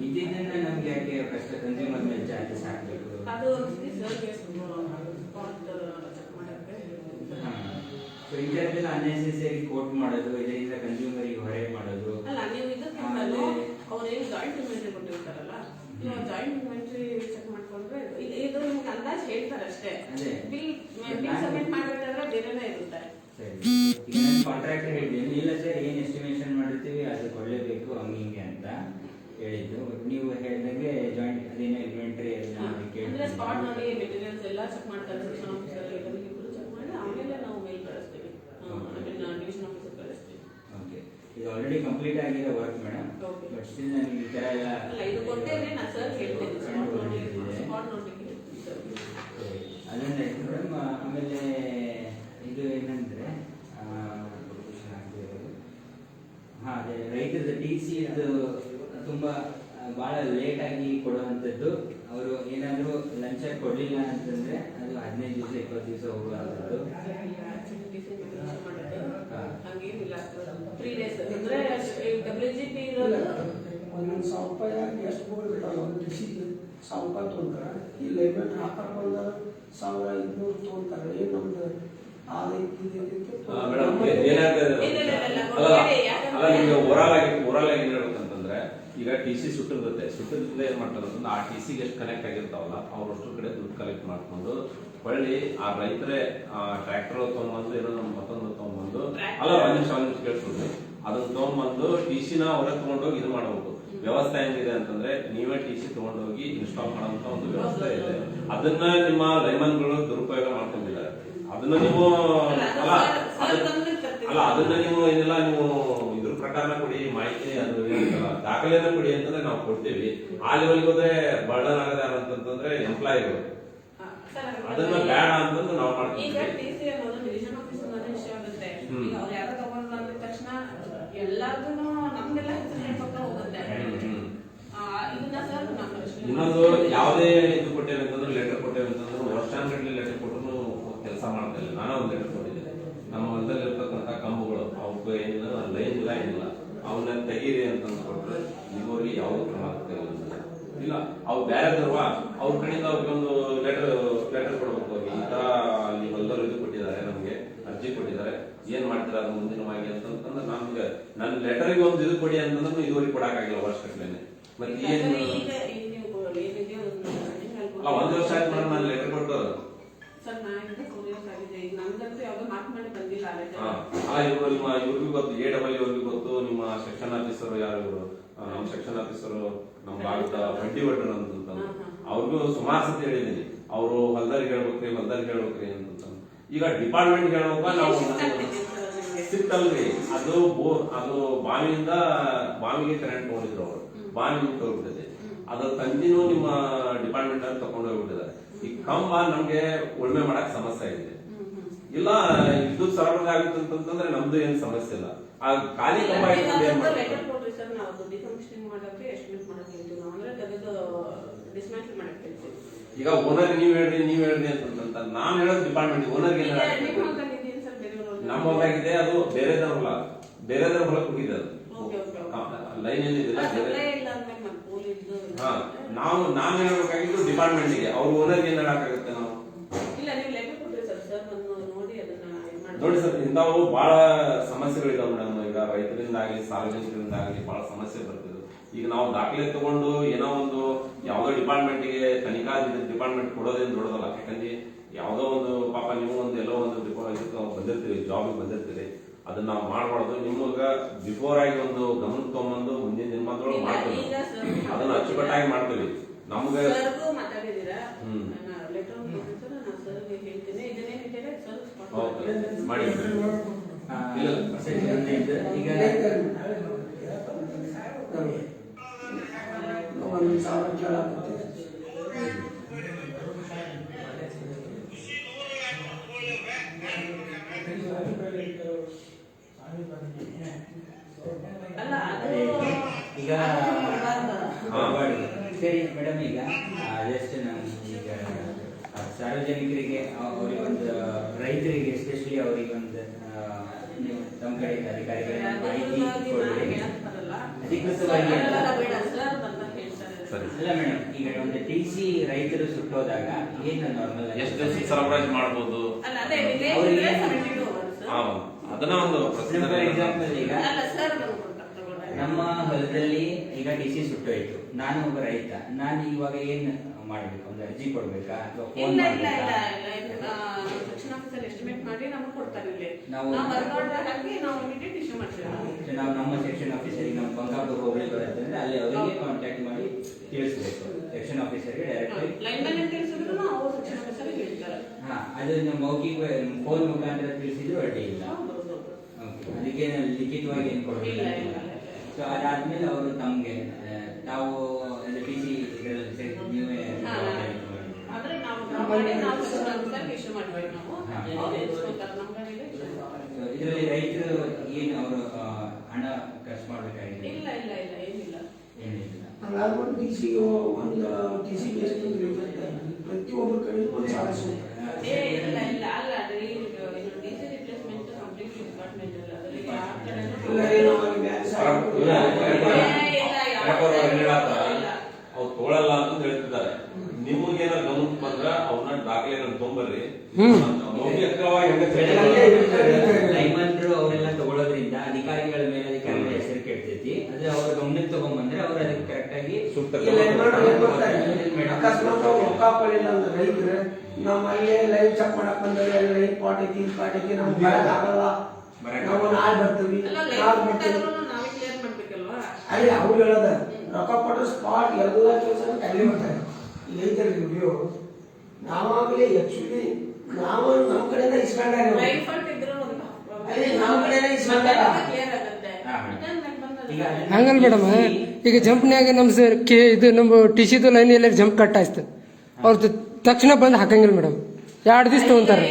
ಇದ್ದಿದ್ದನ್ನ ನಮ್ಗೆ ಯಾಕೆ ಫಸ್ಟ್ ಕನ್ಸ್ಯೂಮರ್ ಮೇಲೆ ಚಾರ್ಜಸ್ ಹಾಕಬೇಕು ಅದು ಒಂದ್ಸತಿ ಸರ್ಗೆ ಸ್ಪಾಟ್ ಚೆಕ್ ಮಾಡಕ್ಕೆ ಸೊ ಇಂಥದ್ದೆಲ್ಲ ಅನ್ನೆಸೆಸರಿ ಕೋಟ್ ಮಾಡೋದು ಇದರಿಂದ ಕನ್ಸ್ಯೂಮರಿಗೆ ಹೊರೆ ಮಾಡೋದು ಅಲ್ಲ ನೀವು ಇದಕ್ಕಿಂತಲೂ ಆಮೇಲೆ- ಅವ್ರು ಏನು ಜಾಯಿಂಟ್ ಇನ್ವೆಂಟ್ರಿ ಕೊಟ್ಟಿರ್ತಾರಲ್ಲ ನೀವು ಜಾಯಿಂಟ್ ಇನ್ವೆಂಟ್ರಿ ಚೆಕ್ ಮಾಡ್ಕೊಂಡ್ರೆ ಇದು ಇದು ನಿಮ್ಗೆ ಅಂದಾಜ್ ಹೇಳ್ತಾರೆ ಅಷ್ಟೇ. ಬಿಲ್ ಬಿಲ್ ಸಬ್ಮಿಟ್ ಮಾಡ್ಬೇಕಾದ್ರೆ ಬೇರೆನೇ ಇರುತ್ತೆ. ಕಾಂಟ್ರಾಕ್ಟರ್ ಹೇಳಿದ್ದೀನಿ ಇಲ್ಲ ಸರ್ ಏನು ಎಸ್ಟಿಮೇಷನ್ ಮಾಡಿರ್ತೀವಿ? ಅದು ಕೊಡಲೇಬೇಕು ಹಂಗೆ ಹಿಂಗೆ ಅಂತ ಹೇಳಿದ್ದು. ನೀವು ಹೇಳಿದಂಗೆ ಜಾಯಿಂಟ್ ಅದೇನೋ ಇನ್ವೆಂಟ್ರಿ ಅಂದ್ರೆ ಸ್ಪಾಟ್ನಲ್ಲಿ ಮೆಟೀರಿಯಲ್ಸ್ ಎಲ್ಲ ಚೆಕ್ ಮಾಡ್ತಾರೆ. ಸೆಕ್ಷನ್ ಆಫೀಸರ್ ಇಬ್ಬರು ಚೆಕ್ ಮಾಡಿ ಆಮೇಲೆ ನಾವು ಮೇಲ್ ಕಳಿಸ್ತೀವಿ. ಡಿವಿಷನ್ ಆಫೀಸರ್ ಕಳಿಸ್ತೀವಿ. ಓಕೆ ಇದು ಆಲ್ರೆಡಿ ಕಂಪ್ಲೀಟ್ ಆಗಿದೆ ವರ್ಕ್ ಮೇಡಮ್ Okay. ನನಗೆ ಈ ಥರ ಎಲ್ಲ ಅಲ್ಲ ಇದು ಕೊಟ್ಟೇನೆ ನಾನು ಸರ್ ಹೇಳ್ತೇನೆ ಮೇಡಮ್ ಆಮೇಲೆ ಇದು ಏನಂದ್ರೆ ಹಾಂ ಅದೇ ರೈತರದ ಟಿ ಸಿ ಇದು ತುಂಬ ಭಾಳ ಲೇಟಾಗಿ ಕೊಡುವಂಥದ್ದು. ಅವರು ಏನಾದರೂ ಲಂಚ ಕೊಡ್ಲಿಲ್ಲ ಅಂತಂದ್ರೆ ಅದು ಹದಿನೈದು ದಿವಸ ಇಪ್ಪತ್ತು ದಿವಸ ಹೋಗುವಂಥದ್ದು ಹಂಗೇನಿಲ್ಲ ತ್ರೀ ಡೇಸ್ ಅಂದ್ರೆ ಡಬ್ಲ್ಯೂ ಜಿ ಪಿ ಇರೋದು ಒಂದೊಂದು ಸಾವಿರ ರೂಪಾಯಿ ಎಷ್ಟು ಬೋರ್ಡ್ ಇರ್ತಾವ ಒಂದು ಡಿಸಿಗೆ ಸಾವಿರ ರೂಪಾಯಿ ತೊಗೊಂತಾರೆ ಈ ಲೈಬ್ರೆಟ್ ಹಾಕಕ್ಕೆ ಒಂದು ಸಾವಿರ ಐದುನೂರು ತೊಗೊಂತಾರೆ ಏನು ನಮ್ದು ಹೇಳ್ಬೇಕಂತಂದ್ರೆ ಈಗ ಟಿ ಸಿ ಸುಟ್ಟಿರುತ್ತೆ ಸುಟ್ಟಿದ್ರಿಂದ ಏನ್ ಮಾಡ್ತಾರೆ ಅಂತಂದ್ರೆ ಆ ಟಿ ಸಿಗೆ ಎಷ್ಟು ಕನೆಕ್ಟ್ ಆಗಿರ್ತಾವಲ್ಲ ಅವ್ರಷ್ಟು ಕಡೆ ದುಡ್ಡು ಕಲೆಕ್ಟ್ ಮಾಡ್ಕೊಂಡು ಹೊಳ್ಳಿ ಆ ರೈತರೇ ಆ ಟ್ರ್ಯಾಕ್ಟರ್ ತಗೊಂಬಂದು ಏನೋ ಮತ್ತೊಂದು ತಗೊಂಬಂದು ಅಲ್ಲ ಒಂದ್ ನಿಮಿಷ ಒಂದ್ ನಿಮಿಷ ಕೇಳ್ಸ್ಕೊಡ್ರಿ ಅದನ್ನ ತಗೊಂಬಂದು ಟಿ ಸಿನ ಹೊರಗೆ ತಗೊಂಡೋಗಿ ಇದು ಮಾಡಬೇಕು ವ್ಯವಸ್ಥೆ ಏನಿದೆ ಅಂತಂದ್ರೆ ನೀವೇ ಟಿ ಸಿ ತಗೊಂಡೋಗಿ ಇನ್ಸ್ಟಾಲ್ ಮಾಡುವಂತ ಒಂದು ವ್ಯವಸ್ಥೆ ಇದೆ. ಅದನ್ನ ನಿಮ್ಮ ಲೈಮನ್ಗಳು ದುರುಪಯೋಗ ಮಾಡ್ಕೊಂಡಿಲ್ಲ. ಅದನ್ನ ನೀವು ಅಲ್ಲ ಅಲ್ಲ, ಅದನ್ನ ನೀವು ಏನಿಲ್ಲ, ನೀವು ಇದ್ರ ಪ್ರಕಾರ ಕೊಡಿ, ಮಾಹಿತಿ ಅದು ದಾಖಲೆನ ಕೊಡಿ ಅಂತಂದ್ರೆ ನಾವು ಕೊಡ್ತೀವಿ. ಆ ಲೆವೆಲ್ಗೆ ಹೋದ್ರೆ ಬರ್ಡನ್ ಆಗದ ಅಂತಂದ್ರೆ ಎಂಪ್ಲಾಯಿಗಳು ಅದನ್ನ ಬೇಡ ಅಂತಂದು ನಾವು ಮಾಡ್ತೀವಿ ಟಿ ಸಿ ಅನ್ನೋದು ಡಿವಿಷನ್ ಆಫೀಸ್ ಅನ್ನೋದು ವಿಷಯ ಆಗುತ್ತೆ ಹ್ಮ್. ಈಗ ಅವ್ರು ಯಾರೋ ತಗೊಂಡ್ರು ಅಂದ ತಕ್ಷಣ ಎಲ್ಲಾರ್ಗೂನು ನಮ್ಗೆಲ್ಲ ಹೆಸರು ಹೇಳ್ಕೊತಾ ಹೋಗುತ್ತೆ ಹ್ಮ್, ಹ್ಮ್. ಆ, ಇದನ್ನ ಸರ್ ನಮ್ಮ ರಚನೆ ಇನ್ನೊಂದು ಯಾವುದೇ ಇದು ಕೊಟ್ಟೇವೆ ಅಂತಂದ್ರೆ ಲೆಟರ್ ಕೊಟ್ಟೇವೆ ಅಂತಂದ್ರೆ ವರ್ಷಾನ್ಗಟ್ಲೆ ಲೆಟರ್ ಕೊಟ್ಟರು ಕೆಲಸ ಮಾಡ್ತಾ ಇಲ್ಲ. ನಾನೇ ಒಂದು ಲೆಟರ್ ಕೊಟ್ಟಿದ್ದೆ ನಮ್ಮ ಹೊಲದಲ್ಲಿ ಇರ್ತಕ್ಕಂಥ ಕಂಬಗಳು ಅವಕ್ಕೆ ಏನಿಲ್ಲ ಲೈನ್ ಇಲ್ಲ, ಏನಿಲ್ಲ. ಅವನ್ನ ತೆಗೀರಿ ಅಂತಂದು ಕೊಟ್ರೆ ಇದುವರೆಗೆ ಯಾವುದು ಕ್ರಮ. ಇಲ್ಲ ಅವು ಬೇರೆ ತರುವ ಅವ್ರ ಕಡೆಯಿಂದ ಅವ್ರಿಗೆ ಒಂದು ಲೆಟರ್ ಲೆಟರ್ ಕೊಡ್ಬೇಕು ಈ ತರ ಅಲ್ಲಿ ಹೊಲದವ್ರು ಇದು ಕೊಟ್ಟಿದ್ದಾರೆ, ನಮ್ಗೆ ಅರ್ಜಿ ಕೊಟ್ಟಿದ್ದಾರೆ. ಏನ್ ಮಾಡ್ತೀರಾ ಅದು ಮುಂದಿನವಾಗಿ ಅಂತಂದ್ರೆ ನಮ್ಗೆ ನನ್ನ ಲೆಟರ್ಗೆ ಒಂದು ಇದು ಕೊಡಿ ಅಂತಂದ್ರೆ ಇದುವರೆಗೆ ಕೊಡಕ್ಕಾಗಿಲ್ಲ ವರ್ಷಗಟ್ಲೆ ಮತ್ತೆ ಈಗ ಏನ್ ಒಂದ್ ವರ್ಷ ಆಯ್ತು ಮೇಡಮ್ ನಾನು ಲೆಟರ್ ಕೊಟ್ಟು ಇವ್ರಿಗೂ ಗೊತ್ತು ಎ ಡಬಲ್ ಇವ್ರಿಗೂ ಗೊತ್ತು ನಿಮ್ಮ ಸೆಕ್ಷನ್ ಆಫೀಸರ್ ಯಾರು ಇವರು? ನಮ್ಮ ಸೆಕ್ಷನ್ ಆಫೀಸರ್ ನಮ್ಮ ಭಾಗದ ಬಂಡಿ ಭಟ್ರು ಅಂತ. ಅವ್ರಿಗೂ ಸುಮಾರು ಸತಿ ಹೇಳಿದೀನಿ ಅವರು ಹೊಲ್ದಾರಿಗೆ ಹೇಳ್ಬೇಕ್ರಿ ಹೊಲ್ದಾರಿಗೆ ಹೇಳ್ಬೇಕ್ರಿ ಅಂತ ಈಗ ಡಿಪಾರ್ಟ್ಮೆಂಟ್ ಹೇಳುವಾಗ ನಾವು ಸಿಕ್ತಲ್ರಿ ಅದು ಬೋರ್ ಅದು ಬಾವಿಯಿಂದ ಬಾವಿಗೆ ಕರೆಂಟ್ ತಗೊಂಡಿದ್ರು ಅವರು. ಬಾವಿ ಹೋಗ್ಬಿಟ್ಟಿದೆ ಅದ್ರ ತಂದಿನೂ ನಿಮ್ಮ ಡಿಪಾರ್ಟ್ಮೆಂಟ್ ಅಲ್ಲಿ ತಗೊಂಡು ಹೋಗ್ಬಿಟ್ಟಿದ್ದಾರೆ. ಈ ಕಂಬ ನಮ್ಗೆ ಉಳ್ಮೆ ಮಾಡಕ್ ಸಮಸ್ಯೆ ಹ್ಮ್. ಇಲ್ಲ ವಿದ್ಯುತ್ ಸರಬರಾಜ್ ಆಗುತ್ತೆ ಅಂತಂದ್ರೆ ನಮ್ದು ಏನ್ ಸಮಸ್ಯೆ ಇಲ್ಲ. ಆ ಖಾಲಿ ಕಂಬ ಇಟ್ಕೊಂಡು ಏನ್ ಮಾಡ್ತಾರೆ? ಲೆಟರ್ ಕೊಡ್ರಿ ಸರ್ ನಾವು ಡಿಕಮಿಷನಿಂಗ್ ಮಾಡಕ್ಕೆ ಎಸ್ಟಿಮೇಟ್ ಮಾಡಕ್ ಹೇಳ್ತೀವಿ ನಾವು ಅಂದ್ರೆ ತೆಗೆದು ಡಿಸ್ಮ್ಯಾಂಟಲ್ ಮಾಡಕ್ ಹೇಳ್ತೀವಿ ಈಗ ಓನರ್ ನೀವ್ ಹೇಳ್ರಿ ನೀವ್ ಹೇಳ್ರಿ ಅಂತ ನಾನ್ ಹೇಳೋದು ಡಿಪಾರ್ಟ್ಮೆಂಟ್ ಓನರ್ ಈಗ ನಿಮ್ಮ ಹೊಲಾಗಿದೆ ಅದು ಬೇರೆದವ್ರ ಹೊಲ ಬೇರೆದವ್ರ ಹೊಲಕ್ಕೆ ಹೋಗಿದೆ ಅದು. ಲೈನ್ ಏನಿದೆ ಬೇರೆ ಸಪ್ಲೈ ಇಲ್ಲ ಅಂದ್ಮೇಲೆ ಮತ್ತೆ ಕೂಲಿ ಹಾ ನಾವು ನಾನು ಹೇಳ್ಬೇಕಾಗಿದ್ದು ಡಿಪಾರ್ಟ್ಮೆಂಟ್ಗೆ ಅವ್ರ ಓನರ್ಗೆ ಏನ್ ಹೇಳಕ್ಕಾಗುತ್ತೆ ನಾವು? ನೋಡಿ ಸರ್ ಇಂಥವು ಬಹಳ ಸಮಸ್ಯೆಗಳಿದಾವೆ ಮೇಡಮ್. ಈಗ ರೈತರಿಂದ ಆಗಲಿ ಸಾರ್ವಜನಿಕರಿಂದ ಆಗಲಿ ಬಹಳ ಸಮಸ್ಯೆ ಬರ್ತಿದೆ. ಈಗ ನಾವು ದಾಖಲೆ ತಗೊಂಡು ಏನೋ ಒಂದು ಯಾವುದೋ ಡಿಪಾರ್ಟ್ಮೆಂಟ್ಗೆ ತನಿಖಾ ಡಿಪಾರ್ಟ್ಮೆಂಟ್ ಕೊಡೋದೇನು ದೊಡ್ಡದಲ್ಲ. ಯಾಕಂದ್ರೆ ಯಾವುದೋ ಒಂದು ಪಾಪ ನೀವು ಒಂದು ಎಲ್ಲೋ ಒಂದು ಬಂದಿರ್ತೀರಿ ಜಾಬ್ ಬಂದಿರ್ತೀರಿ. ಅದನ್ನ ನಾವು ಮಾಡಬಾರ್ದು. ನಿಮಗ ಬಿಫೋರ್ ಆಗಿ ಒಂದು ಗಮನ ತಗೊಂಬಂದು ಮುಂದಿನ ದಿನಮಾನದೊಳಗೆ ಮಾಡ್ತೀವಿ. ಅದನ್ನ ಅಚ್ಚುಕಟ್ಟಾಗಿ ಮಾಡ್ತೀವಿ. ನಮ್ಗೆ ಮಾಡಿ. ಈಗ ಒಂದು ಸಾವಿರ ಈಗ ಸರಿ ಮೇಡಮ್ ಈಗ ಜಸ್ಟ್ ನಾನು ಈಗ ಸಾರ್ವಜನಿಕರಿಗೆ ಅವರಿಗೊಂದು ರೈತರಿಗೆ ಎಸ್ಪೆಷಲಿ ಅವರಿಗೊಂದು ನೀವು ಕಡೆಯಿಂದ ಮಾಹಿತಿ. ಅಧಿಕೃತವಾಗಿ ಮೇಡಮ್ ಈಗ ಒಂದು ಟಿ ಸಿ ರೈತರು ಸುಟ್ಟೋದಾಗ ಏನು ನಾರ್ಮಲ್ ಎಷ್ಟು ದಿವಸ ಸರಬರಾಜು ಮಾಡ್ಬೋದು? ಅಲ್ಲ, ಅದೇ ವಿಲೇಜ್ ಅವ್ರಿಗೆ ಇದ್ರೆ ಏನು? 72 hours. ಹಾ ಅದನ್ನ ಒಂದು ಪ್ರಶ್ನೆ ಫಾರ್ ಎಕ್ಸಾಂಪಲ್ ಈಗ. ಅಲ್ಲ, ಸರ್ ಬಂದು ತಗೊಳ್ಳಿ. ನಮ್ಮ ಹೊಲದಲ್ಲಿ ಈಗ ಡಿ ಸಿ ಸುಟ್ಟೋಯ್ತು. ನಾನು ಒಬ್ಬ ರೈತ. ನಾನು ಇವಾಗ ಏನ್ ಮಾಡ್ಬೇಕು? ಒಂದು ಅರ್ಜಿ ಕೊಡ್ಬೇಕಾ? ಅಥವಾ ಫೋನ್ ಮಾಡ್ಬೇಕಾ ಇಲ್ಲ ಇಲ್ಲ ಸೆಕ್ಷನ್ ಆಫೀಸರ್ ಎಸ್ಟಿಮೇಟ್ ಮಾಡಿ ನಮಗೆ ಕೊಡ್ತಾರೆ ಇಲ್ಲಿ. ನಾವು- ಹಾಕಿ ನಾವು ಇಮಿಡಿಯೇಟ್ ಇಶ್ಯೂ ಮಾಡ್ತೀವಿ. ನಾವು ನಮ್ಮ ಸೆಕ್ಷನ್ ಆಫೀಸರಿಗೆ ನಮ್ಮ ಬಂಗಾರದ ಹೋಬಳಿ ಬರುತ್ತೆ ಅಂದ್ರೆ ಅಲ್ಲಿ ಅವರಿಗೆ ಕಾಂಟ್ಯಾಕ್ಟ್ ಮಾಡಿ ತಿಳಿಸ್ಬೇಕು. ಸೆಕ್ಷನ್ ಆಫೀಸರ್ಗೆ ಡೈರೆಕ್ಟ್ ಲೈನ್ ಮ್ಯಾನ್ ಅಂತ ತಿಳಿಸಿದ್ರು ನಾವು ಸೆಕ್ಷನ್ ಆಫೀಸರ್ ಹೇಳ್ತಾರೆ. ಹಾ ಅದನ್ನ ಮೌಖಿಕ ಫೋನ್ ಮುಖಾಂತರ ತಿಳಿಸಿದ್ರು ಅಡ್ಡಿ ಇಲ್ಲ. ಅದಕ್ಕೆ ಲಿಖಿತವಾಗಿ ಏನು ಇಲ್ಲ. ಸೊ ಅದಾದ್ಮೇಲೆ ಅವರು ತಮಗೆ ತಾವು ಟಿ ಸಿ ನೀವೇ. ಆದ್ರೆ ನಾವು ಇದರಲ್ಲಿ ರೈತರು ಏನು ಮಾಡಬೇಕಾಗಿದೆ ಇಲ್ಲ ಇಲ್ಲ ಇಲ್ಲ ಏನಿಲ್ಲ ಏನಿಲ್ಲ ಟಿ ಸಿ ಒಂದು ಟಿ ಸಿ ಒಂದು ಸುಮ್ಮನೆ ಏ ಇಲ್ಲ ಇಲ್ಲ ಅಲ್ಲ ಅದು ಇದು ಡಿಸಿ ರಿಪ್ಲೇಸ್ಮೆಂಟ್ ಕಂಪ್ಲೀಟ್ ಡಿಪಾರ್ಟ್ಮೆಂಟ್ ಅಲ್ಲ ಅದರಲ್ಲಿ ಯಾವ ಕಡೆನೂ ಇಲ್ಲ ಏನೋ ಅಲ್ಲಿ ಮ್ಯಾಲ್ ಸಾಹೇಬ್ರು ಇಲ್ಲ, ಇಲ್ಲ, ಏ, ಇಲ್ಲ, ಯಾವ ಇಲ್ಲ. ಅವ್ರು ತೋಳಲ್ಲ ಅಂತ ಹೇಳ್ತಿದ್ದಾರೆ ನಿಮಗೇನ ಗಮನಕ್ಕೆ ಬಂದ್ರ ಅವ್ರನ್ನ ದಾಖಲೆಗಳನ್ನ ತೊಂಬರ್ರಿ ಮೌಖಿಕವಾಗಿ ಹೆಂಗ ಲೈಮನ್ರು ಅವರೆಲ್ಲ ತಗೊಳ್ಳೋದ್ರಿಂದ ಅಧಿಕಾರಿಗಳ ಮೇಲೆ ಅಧಿಕಾರಿಗಳ ಹೆಸರು ಕೆಡ್ತೈತಿ ಅದು ಅವ್ರ ಗಮನಕ್ಕೆ ತಗೊಂಡ್ಬಂದ್ರೆ ಅವ್ರು ಅದಕ್ಕೆ ಕರೆಕ್ಟ್ ಆಗಿ ಸೂಕ್ತ ಇಲ್ಲ ಏನ್ ಮಾಡ್ರಿ ಏನ್ ಗೊತ್ತಾ? ಅಕಸ್ಮಾತ್ ಅವ್ರು ರೊಕ್ಕ ಕೊಡ್ಲಿಲ್ಲ ಅಂದ್ರೆ ರೈತರು ನಮ್ಮ ಅಲ್ಲೇ ಲೈವ್ ಚೆಕ್ ಮಾಡಕ್ ಬಂದ್ರೆ ಲೈವ್ ಪಾಟ್ ಐತಿ ಈ ಪಾಟ್ ಐತಿ ನಮ್ಗೆ ಬರಕ್ ಆಗಲ್ಲ ಬರಕ್ ನಾವು ನಾಳೆ ಬರ್ತೀವಿ ಅಲ್ಲ ನಾಳೆ ಲೈಫ್ ಬರ್ತೀವಿ ಕೊಟ್ಟಾದ್ರೂ ನಾವೇ ಕ್ಲಿಯರ್ ಅಲ್ಲಿ ಅವ್ರು ಹೇಳದ ರೊಕ್ಕ ಕೊಟ್ಟರೆ ಸ್ಪಾಟ್ ಎಲ್ಲ ಕೆಲಸ ಕಡಿಮೆ ಮಾಡ್ತಾರೆ ರೈತರ ವಿಡಿಯೋ ನಾವಾಗಲೇ ಆಕ್ಚುಲಿ ನಾವು ನಮ್ಮ ಕಡೆಯಿಂದ ಇಸ್ಕೊಂಡಾಗ ಅದೇ ನಮ್ಮ ಕಡೆನೇ ಇಸ್ಕೊಂಡಾಗ. ಈಗ ಹಂಗಲ್ಲ ಮೇಡಮ್ ಈಗ ಜಂಪ್ನ್ಯಾಗ ನಮ್ಮ ಸರ್ ಕೆ ಇದು ನಮ್ಮ ಟಿ ಸಿದು ಲೈನ್ ಎಲ್ಲ ಜಂಪ್ ಕಟ್ ಆಯ್ತು. ಅವ್ರದ್ದು ತಕ್ಷಣ ಬಂದು ಹಾಕಂಗಿಲ್ಲ ಮೇಡಮ್ ಎರಡು ದಿವಸ ತಗೊಂತಾರೆ.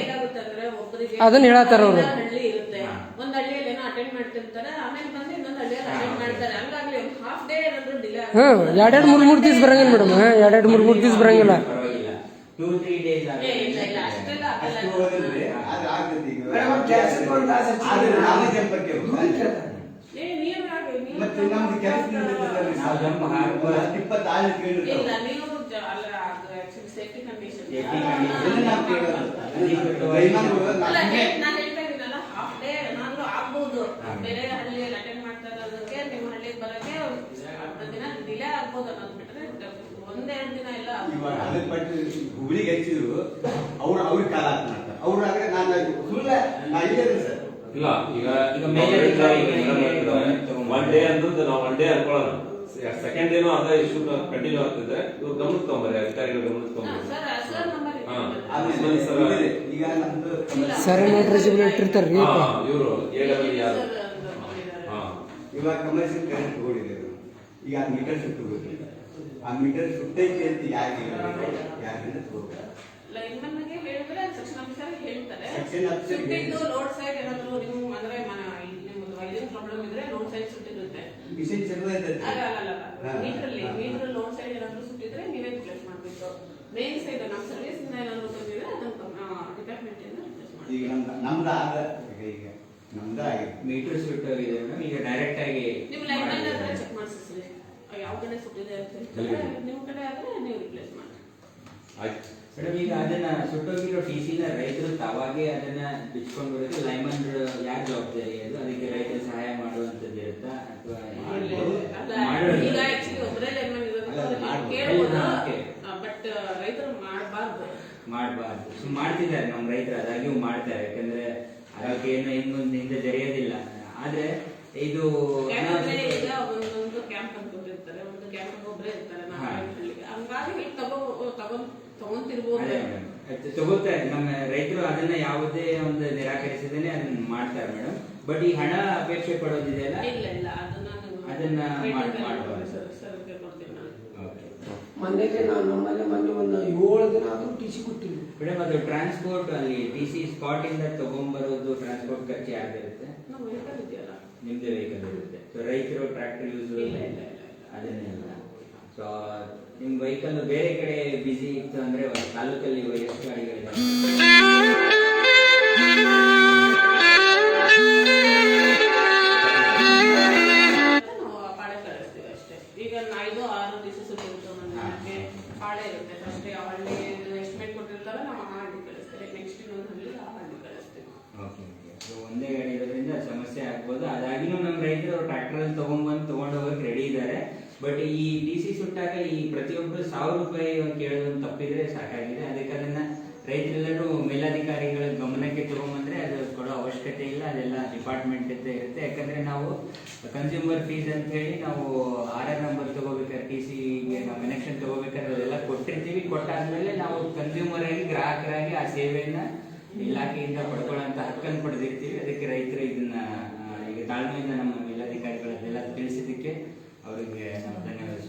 ಅದನ್ನ ಹೇಳತ್ತಾರ ಅವ್ರು. ಒಂದ್ ಹಳ್ಳಿ ಇರುತ್ತೆ ಒಂದ್ ಹಳ್ಳಿಯಲ್ಲಿ ಏನೋ ಅಟೆಂಡ್ ಮಾಡ್ತಿರ್ತಾರೆ ಆಮೇಲೆ ಬಂದು ಇನ್ನೊಂದ್ ಹಳ್ಳಿಯಲ್ಲಿ ಅಟೆಂಡ್ ಮಾಡ್ತಾರೆ ಹಂಗಾಗ್ಲಿ ಒಂದು ಹಾಫ್ ಡೇ ಏನಾದ್ರು ಡಿಲೇ ಹಾಂ ಎರಡೆರಡು ಮೂರು ಮೂರು ದಿವಸ ಬರಂಗಿಲ್ಲ ಮೇಡಮ್ ಎರಡೆರಡು ಮೂರು ಮೂರು ದಿವಸ ಬರಂಗಿಲ್ಲ ಹೇ- ನಾನ್ ಹಾಫ್ ಡೇ ನಾನು ಆಗ್ಬೋದು ಬೇರೆ ಡಿಲೇ ಆಗ್ಬೋದು ಅನ್ನೋದು ಬಿಟ್ರೆ ಒಂದೆರಡು ದಿನ ಎಲ್ಲ ಇವಾಗ ಹುಬ್ಳಿಗೆ ಹೆಚ್ಚಿದ್ರು ಅವ್ರು ಅವ್ರಿಗೆ ಕಾಲ ಹಾಕಿ ಮಾಡ್ತಾರೆ. ಅವ್ರು ಆದ್ರೆ ನಾನು ಸುಳ್ಳ ನಾ ಇಲ್ಲೇ ಸರ್. ಇಲ್ಲ ಈಗ ಈಗ ಮೇಜರ್ ಒನ್ ಡೇ ಅಂದ್ರೆ ನಾವು ಒನ್ ಡೇ ಅನ್ಕೊಳ್ಳೋಣ. ಸೆಕೆಂಡ್ ಡೇನು ಅದೇ ಇಶ್ಯೂ ಕಂಟಿನ್ಯೂ ಆಗ್ತಿದ್ರೆ ಇವ್ರು ಗಮನಕ್ಕೆ ತಗೊಂಬರ್ರಿ ಅಧಿಕಾರಿಗಳು ಗಮನಕ್ಕೆ ತಗೊಂಬರ್ರಿ. ಈಗ ನಮ್ದು ಸರ್ ಇವರು. ಎ ಆರ್ ಇವಾಗ ಕಮರ್ಷಿಯಲ್ ಕರೆಂಟ್ ಓಡಿದೆ ಈಗ ಆ ಮೀಟರ್ ಸುಟ್ಟು ಗೊತ್ತಿಲ್ಲ. ಆ ಮೀಟರ್ ಸುಟ್ಟೈತೆ ಅಂತ ಯಾರಿಗೆ ಯಾರಿಂದ ತಗೋಬೇಕು ಸೆಕ್ಷನ್ ಸುಟ್ಟಿರುತ್ತೆ ಮಿಷನ್ ಚಲೋ ಅಲ್ಲ ಅಲ್ಲ ಅಲ್ಲ ಇಂದ ಈಗ ನಮ್ದು ಆಗ ಆದ ಈಗ. ನಮ್ದು ಆಗಿದೆ ಮೀಟರ್ ಸುಟ್ಟೋಗಿದೆ ಮೇಡಮ್ ಈಗ ಡೈರೆಕ್ಟ್ ಆಗಿ ನಿಮ್ಮ ಲೈನ್ ಹತ್ರ ಚೆಕ್ ಮಾಡಿಸ್ರಿ ಯಾವ ಕಡೆ ಸುಟ್ಟಿದೆ ಅಂತ ನಿಮ್ಮ ಕಡೆ ಆದ್ರೆ ನೀವು ರಿಪ್ಲೇಸ್ ಮಾಡಿ ಆಯ್ತು. ಮೇಡಮ್ ಈಗ ಅದನ್ನ ಸುಟ್ಟೋಗಿರೋ ಟಿ ಸಿನ ರೈತರು ತಾವಾಗೆ ಅದನ್ನ ಬಿಚ್ಕೊಂಡು ಬರೋದು ಲೈಮನ್ ಯಾರು ಜವಾಬ್ದಾರಿ ಅದು? ಅದಕ್ಕೆ ರೈತರು ಸಹಾಯ ಮಾಡುವಂತದ್ದು ಇರುತ್ತಾ? ಅಥವಾ ಈಗ ಆಕ್ಚುಲಿ ಒಬ್ಬರೇ ಲೈಮನ್. ಬಟ್ ರೈತರು ಮಾಡಬಾರ್ದು. ಮಾಡಬಾರ್ದು. ಮಾಡ್ತಿದ್ದಾರೆ ನಮ್ಮ ರೈತರು. ಅದಾಗಿಯೂ ಮಾಡ್ತಾರೆ. ಯಾಕಂದ್ರೆ ಅದಕ್ಕೆ ಏನು ಇನ್ನೊಂದು ಹಿಂದೆ ಜರಿಯೋದಿಲ್ಲ. ಆದ್ರೆ ಇದು ಒಂದೊಂದು ಕ್ಯಾಂಪ್ ಅನ್ಕೊಂಡಿರ್ತಾರೆ ಒಂದು ಕ್ಯಾಂಪ್ ಒಬ್ಬರೇ ಇರ್ತಾರೆ ಹಂಗಾಗಿ ತಗೋ ತಗೊಂಡ್ ತಗೊಂತಿರ್ಬೋದು. ತಗೋತಾರೆ ನಮ್ಮ ರೈತರು ಅದನ್ನ ಯಾವುದೇ ಒಂದು ನಿರಾಕರಿಸದೇನೆ ಅದನ್ನ ಮಾಡ್ತಾರೆ ಮೇಡಮ್ ಬಟ್ ಈ ಹಣ ಅಪೇಕ್ಷೆ ಪಡೋದಿದೆಯಲ್ಲ? ಇಲ್ಲ ಇಲ್ಲ. ಅದನ್ನ ನಾನು ಅದನ್ನ waiting ಮಾಡ್- ಅಲ್ಲಿ ಮಾಡ್ಬೋದು. ಸರ್ ಸರ್ಗೆ ಕೊಡ್ತೀನಿ ನಾನು Okay. ಮೊನ್ನೆಗೆ ನಾನು ಮನೆ ಮೊನ್ನೆ ಒಂದು ಏಳು ದಿನ ಆದರೂ ಟಿ ಸಿ ಕೊಟ್ಟಿಲ್ಲ ಮೇಡಮ್ ಅದು ಟ್ರಾನ್ಸ್ಪೋರ್ಟ್ ಅಲ್ಲಿ ಟಿ ಸಿ ಸ್ಪಾಟ್ ಇಂದ ತಗೊಂಡ್ಬರೋದು ಟ್ರಾನ್ಸ್ಪೋರ್ಟ್ ಖರ್ಚು ಯಾರ್ದಿರುತ್ತೆ? ನಮ್ಮ ವೆಹಿಕಲ್ ಇದೆಯಲ್ಲ. ನಿಮ್ದೇ ವೆಹಿಕಲ್ ಇರುತ್ತೆ. ಸೊ ರೈತರು ಟ್ರ್ಯಾಕ್ಟರ್ ಯೂಸ್ ಇಲ್ಲ, ಇಲ್ಲ. ಅದನ್ನೆಲ್ಲ ಸೊ ನಿಮ್ಮ ವೆಹಿಕಲ್ ಬೇರೆ ಕಡೆ ಬಿಸಿ ಇತ್ತು ಅಂದ್ರೆ ಒಂದು ತಾಲೂಕಲ್ಲಿ ಎಷ್ಟು ಗಾಡಿಗಳಿದೆ ಒಂದೇ ಗಾಡಿ ಇರೋದ್ರಿಂದ ಸಮಸ್ಯೆ ಆಗ್ಬೋದು. ಅದಾಗಿನೂ ನಮ್ಮ ರೈತರು ಟ್ರ್ಯಾಕ್ಟರ್ ಅಲ್ಲಿ ತಗೊಂಡ್ಬಂದು ತಗೊಂಡು ಹೋಗಕ್ಕೆ ರೆಡಿ ಇದ್ದಾರೆ ಬಟ್ ಈ ಡಿ ಸಿ ಸುಟ್ಟಾಗ ಈ ಪ್ರತಿಯೊಬ್ಬರು ಸಾವಿರ ರೂಪಾಯಿ ಕೇಳೋದು ತಪ್ಪಿದ್ರೆ ಸಾಕಾಗಿದೆ. ಅದಕ್ಕೆ ಅದನ್ನ ರೈತರೆಲ್ಲರೂ ಮೇಲಾಧಿಕಾರಿಗಳ ಗಮನಕ್ಕೆ ತಗೊಂಬಂದ್ರೆ ಅದು ಕೊಡೋ ಅವಶ್ಯಕತೆ ಇಲ್ಲ. ಅದೆಲ್ಲ ಡಿಪಾರ್ಟ್ಮೆಂಟ್ ಇರುತ್ತೆ. ಯಾಕಂದ್ರೆ ನಾವು ಕನ್ಸ್ಯೂಮರ್ ಫೀಸ್ ಅಂತ ಹೇಳಿ ನಾವು ಆರ್ ಆರ್ ನಂಬರ್ ತಗೋಬೇಕಾದ್ರೆ ಟಿ ಸಿ ನಾವು ಕನೆಕ್ಷನ್ ತಗೋಬೇಕಾದ್ರೆ ಅದೆಲ್ಲ ಕೊಟ್ಟಿರ್ತೀವಿ. ಕೊಟ್ಟಾದ್ಮೇಲೆ ನಾವು ಕನ್ಸ್ಯೂಮರ್ ಆಗಿ, ಗ್ರಾಹಕರಾಗಿ ಆ ಸೇವೆಯನ್ನ ಇಲಾಖೆಯಿಂದ ಪಡ್ಕೊಳ್ಳೋಂಥ ಹಕ್ಕನ್ನು ಪಡೆದಿರ್ತೀವಿ. ಅದಕ್ಕೆ ರೈತರು ಇದನ್ನ ಈಗ ತಾಳ್ಮೆಯಿಂದ ನಮ್ಮ ಮೇಲಾಧಿಕಾರಿಗಳನ್ನೆಲ್ಲ ತಿಳಿಸಿದ್ದಕ್ಕೆ ಅವರಿಗೆ ನಾವು ಧನ್ಯವಾದ